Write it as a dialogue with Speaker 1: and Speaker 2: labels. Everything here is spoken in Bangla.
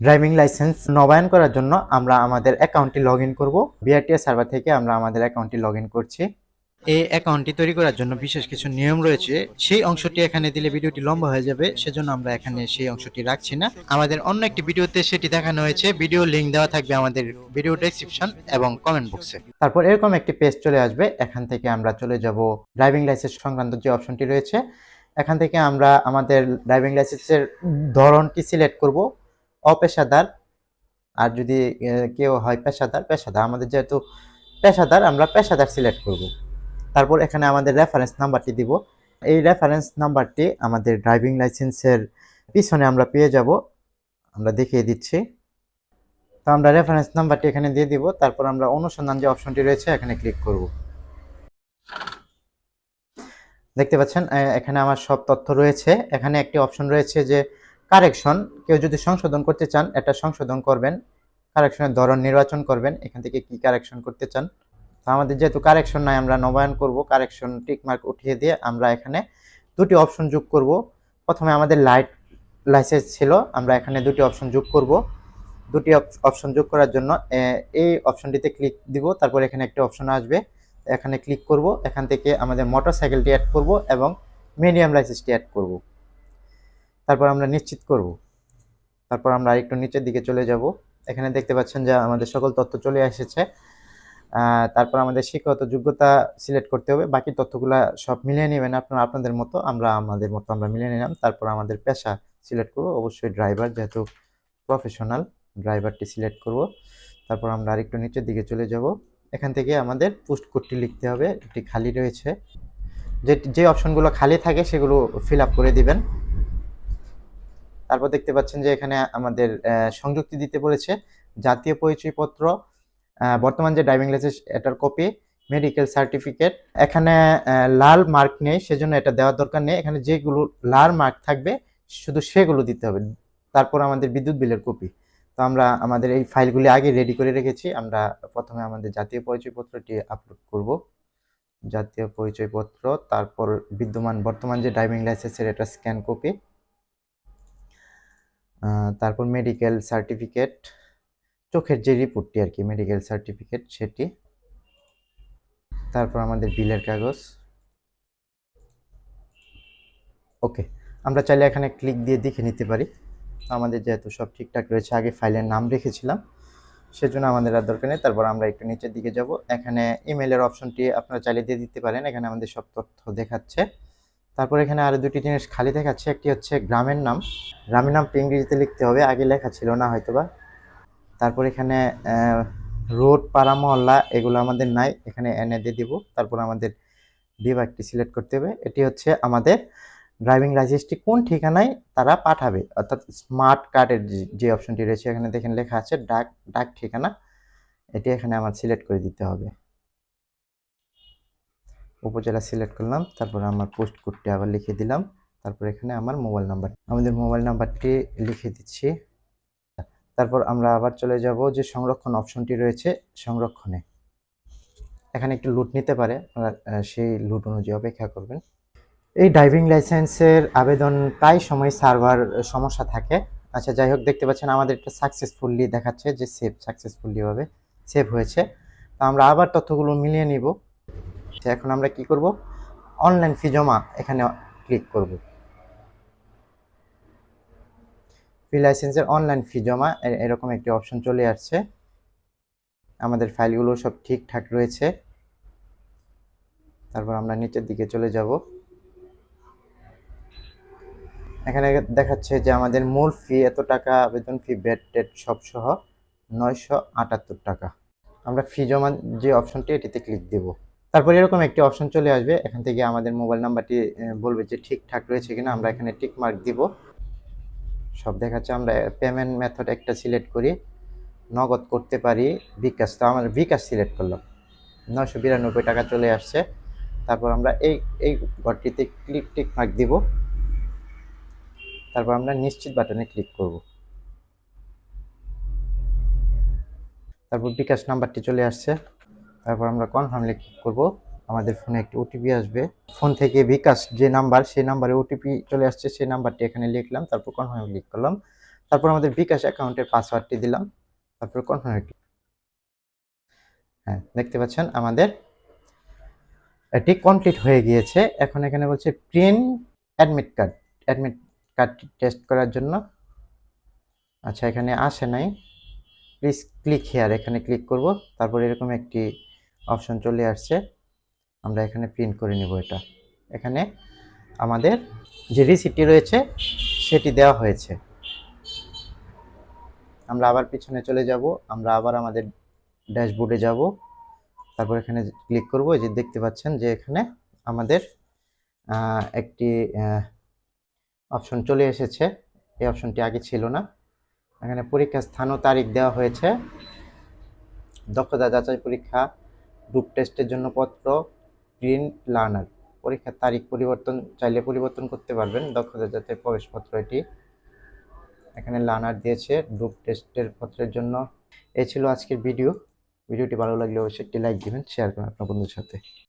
Speaker 1: ড্রাইভিং লাইসেন্স নবায়ন করার জন্য আমরা আমাদের অ্যাকাউন্টটি লগ ইন করব বিআরটিএস সার্ভার থেকে আমরা আমাদের অ্যাকাউন্টটি লগ ইন করছি। এই অ্যাকাউন্টটি তৈরি করার জন্য বিশেষ কিছু নিয়ম রয়েছে। সেই অংশটি এখানে দিলে ভিডিওটি লম্বা হয়ে যাবে সেজন্য আমরা এখানে সেই অংশটি রাখছি না। আমাদের অন্য একটি ভিডিওতে সেটি দেখানো হয়েছে। ভিডিও লিংক দেওয়া থাকবে আমাদের ভিডিও ডেসক্রিপশন এবং কমেন্ট বক্সে তারপর এরকম একটি পেজ চলে আসবে। এখান থেকে আমরা চলে যাব ড্রাইভিং লাইসেন্স সংক্রান্ত যে অপশনটি রয়েছে এখান থেকে আমরা আমাদের ড্রাইভিং লাইসেন্সের ধরনটি সিলেক্ট করব অপেশাদার। আর যদি কেউ হয় পেশাদার পেশাদার, আমাদের যেহেতু পেশাদার, আমরা পেশাদার সিলেক্ট করব। তারপর এখানে আমাদের রেফারেন্স নাম্বারটি দিব। এই রেফারেন্স নাম্বারটি আমাদের ড্রাইভিং লাইসেন্সের পিছনে আমরা পেয়ে যাব। আমরা দেখিয়ে দিচ্ছি। তো আমরা রেফারেন্স নাম্বারটি এখানে দিয়ে দিব। তারপর আমরা অনুসন্ধান যে অপশনটি রয়েছে, এখানে ক্লিক করব। দেখতে পাচ্ছেন এখানে আমার সব তথ্য রয়েছে। এখানে একটি অপশন রয়েছে যে কারেকশন, কেউ যদি সংশোধন করতে চান এটা সংশোধন করবেন, কারেকশনের ধরন নির্বাচন করবেন, এখান থেকে কি কারেকশন করতে চান। তো আমাদের যেহেতু কারেকশন নাই, আমরা নবায়ন করব, কারেকশন টিক মার্ক উঠিয়ে দিয়ে আমরা এখানে দুটি অপশন যোগ করব। প্রথমে আমাদের লাইট, লাইসেন্স ছিল, আমরা এখানে দুটি অপশন যোগ করব। দুটি অপশন যোগ করার জন্য এই অপশনটিতে ক্লিক দিব, তারপর এখানে একটি অপশন আসবে। এখানে ক্লিক করব, এখান থেকে আমাদের মোটরসাইকেলটি অ্যাড করব এবং মিডিয়াম লাইসেন্সটি অ্যাড করব। তারপর আমরা নিশ্চিত করব। তারপর আমরা আরেকটু নিচের দিকে চলে যাব। এখানে দেখতে পাচ্ছেন যে আমাদের সকল তথ্য চলে এসেছে। তারপর আমাদের শিক্ষাগত যোগ্যতা সিলেক্ট করতে হবে। বাকি তথ্যগুলা সব মিলিয়ে নেবেন আপনারা, আপনাদের মতো, আমরা আমাদের মতো আমরা মিলিয়ে নিলাম। তারপর আমাদের পেশা সিলেক্ট করব। অবশ্যই ড্রাইভার, যেহেতু প্রফেশনাল, ড্রাইভারটি সিলেক্ট করব। তারপর আমরা আরেকটু নিচের দিকে চলে যাব। এখান থেকে আমাদের পোস্ট কোডটি লিখতে হবে। একটি খালি রয়েছে। যে যে অপশনগুলো খালি থাকে সেগুলো ফিল আপ করে দিবেন। তারপর দেখতে পাচ্ছেন যে এখানে আমাদের সংযুক্তি দিতে বলেছে জাতীয় পরিচয়পত্র বর্তমান যে ড্রাইভিং লাইসেন্স এটার কপি মেডিকেল সার্টিফিকেট এখানে লাল মার্ক নেই, সেজন্য এটা দেওয়ার দরকার নেই। এখানে যেগুলো লাল মার্ক থাকবে, শুধু সেগুলো দিতে হবে। তারপর আমাদের বিদ্যুৎ বিলের কপি তো আমরা আমাদের এই ফাইলগুলি আগে রেডি করে রেখেছি। আমরা প্রথমে আমাদের জাতীয় পরিচয়পত্রটি আপলোড করব। জাতীয় পরিচয়পত্র, তারপর বিদ্যমান, বর্তমান যে ড্রাইভিং লাইসেন্সের এটা স্ক্যান কপি তারপর মেডিকেল সার্টিফিকেট চোখের যে রিপোর্টটি আর কি মেডিকেল সার্টিফিকেট সেটি। তারপর আমাদের বিলের কাগজ। ওকে আমরা চাইলে এখানে ক্লিক দিয়ে দেখে নিতে পারি। আমাদের যেহেতু সব ঠিকঠাক রয়েছে, আগে ফাইলের নাম রেখেছিলাম, সেজন্য আমাদের আর দরকার নেই। তারপর আমরা একটু নিচের দিকে যাব। এখানে ইমেলের অপশনটি আপনারা চাইলে দিয়ে দিতে পারেন। এখানে আমাদের সব তথ্য দেখাচ্ছে। তারপর এখানে আরও দুটি জিনিস খালি দেখাচ্ছে, একটি হচ্ছে গ্রামের নাম। গ্রামের নামটি ইংরেজিতে লিখতে হবে, আগে লেখা ছিল না হয়তোবা। তারপর এখানে রোড, পাড়া, মহল্লা, এগুলো আমাদের নাই, এখানে এনে দিয়ে দিব। তারপর আমাদের বিভাগটি সিলেক্ট করতে হবে। এটি হচ্ছে আমাদের ড্রাইভিং লাইসেন্সটি কোন ঠিকানায় তারা পাঠাবে। অর্থাৎ স্মার্ট কার্ডের যে অপশনটি রয়েছে, এখানে দেখেন লেখা আছে, ডাক ডাক ঠিকানা। এটি এখানে আমার সিলেক্ট করে দিতে হবে। উপজেলা সিলেক্ট করলাম, তারপর আমার পোস্ট কোডটি আবার লিখে দিলাম, তারপর এখানে আমার মোবাইল নাম্বার আমাদের মোবাইল নাম্বারটি লিখে দিচ্ছি। তারপর আমরা আবার চলে যাব যে সংরক্ষণ অপশনটি রয়েছে সংরক্ষণে। এখানে একটু লুট নিতে পারে সেই লুট অনুযায়ী অপেক্ষা করবেন। এই ড্রাইভিং লাইসেন্সের আবেদন প্রায় সময় সার্ভার সমস্যা থাকে। আচ্ছা যাই হোক, দেখতে পাচ্ছেন আমাদের এটা সাকসেসফুলি দেখাচ্ছে যে সেভ সাকসেসফুলি ভাবে সেভ হয়েছে। তো আমরা আবার তথ্যগুলো মিলিয়ে নিব। এখন আমরা কি করব? অনলাইন ফি জমা এখানে ক্লিক করব। ফি লাইসেন্সের অনলাইন ফি জমা এরকম একটি অপশন চলে আসছে। আমাদের ফাইলগুলো সব ঠিকঠাক রয়েছে। তারপর আমরা নিচের দিকে চলে যাব। এখানে দেখাচ্ছে যে আমাদের মূল ফি এত টাকা আবেদন ফি ব্যাট টেট সব সহ নয়শো আটাত্তর টাকা। আমরা ফি জমা যে অপশনটি এটিতে ক্লিক দেব। তারপর এরকম একটি অপশন চলে আসবে। এখান থেকে আমাদের মোবাইল নাম্বারটি বলবে যে ঠিকঠাক রয়েছে কিনা। আমরা এখানে টিক মার্ক দিব। সব দেখাচ্ছে, আমরা পেমেন্ট মেথড একটা সিলেক্ট করি। নগদ করতে পারি, বিকাশ তো আমরা বিকাশ সিলেক্ট করলাম। নশো বিরানব্বই টাকা চলে আসছে। তারপর আমরা এই এই ঘরটিতে ক্লিক টিক মার্ক দিব। তারপর আমরা নিশ্চিত বাটনে ক্লিক করব। তারপর বিকাশ নাম্বারটি চলে আসছে। তারপর আমরা কনফার্মলি ক্লিক করব। আমাদের ফোনে একটি ওটিপি আসবে। ফোন থেকে বিকাশ যে নাম্বার সেই নাম্বারে ওটিপি চলে আসছে, সেই নাম্বারটি এখানে লিখলাম, তারপর কনফার্মে ক্লিক করলাম। তারপর আমাদের বিকাশ অ্যাকাউন্টের পাসওয়ার্ডটি দিলাম, তারপর কনফার্ম হ্যাঁ দেখতে পাচ্ছেন আমাদের এটি কমপ্লিট হয়ে গিয়েছে। এখন এখানে বলছে প্রিন্ট অ্যাডমিট কার্ড অ্যাডমিট কার্ডটি টেস্ট করার জন্য। আচ্ছা এখানে আসে নাই। প্লিজ ক্লিক হেয়ার এখানে ক্লিক করব। তারপর এরকম একটি অপশন চলে আসছে। আমরা এখানে প্রিন্ট করে নেব এটা। এখানে আমাদের যে রিসিপ্টটি রয়েছে, সেটি দেওয়া হয়েছে। আমরা আবার পিছনে চলে যাব। আমরা আবার আমাদের ড্যাশবোর্ডে যাব। তারপর এখানে ক্লিক করব। যে দেখতে পাচ্ছেন যে এখানে আমাদের একটি অপশন চলে এসেছে। এই অপশনটি আগে ছিল না। এখানে পরীক্ষার স্থান ও তারিখ দেওয়া হয়েছে। দক্ষতা যাচাই পরীক্ষা গ্রুপ টেস্টের জন্য পত্র প্রিন্ট লার্নার পরীক্ষার তারিখ পরিবর্তন, চাইলে পরিবর্তন করতে পারবেন। দক্ষতা যাতে প্রবেশপত্র এটি এখানে লার্নার দিয়েছে গ্রুপ টেস্টের পত্রের জন্য। এ ছিল আজকের ভিডিও ভিডিওটি ভালো লাগলে অবশ্যই একটি লাইক দিবেন শেয়ার করুন আপনার বন্ধুর সাথে।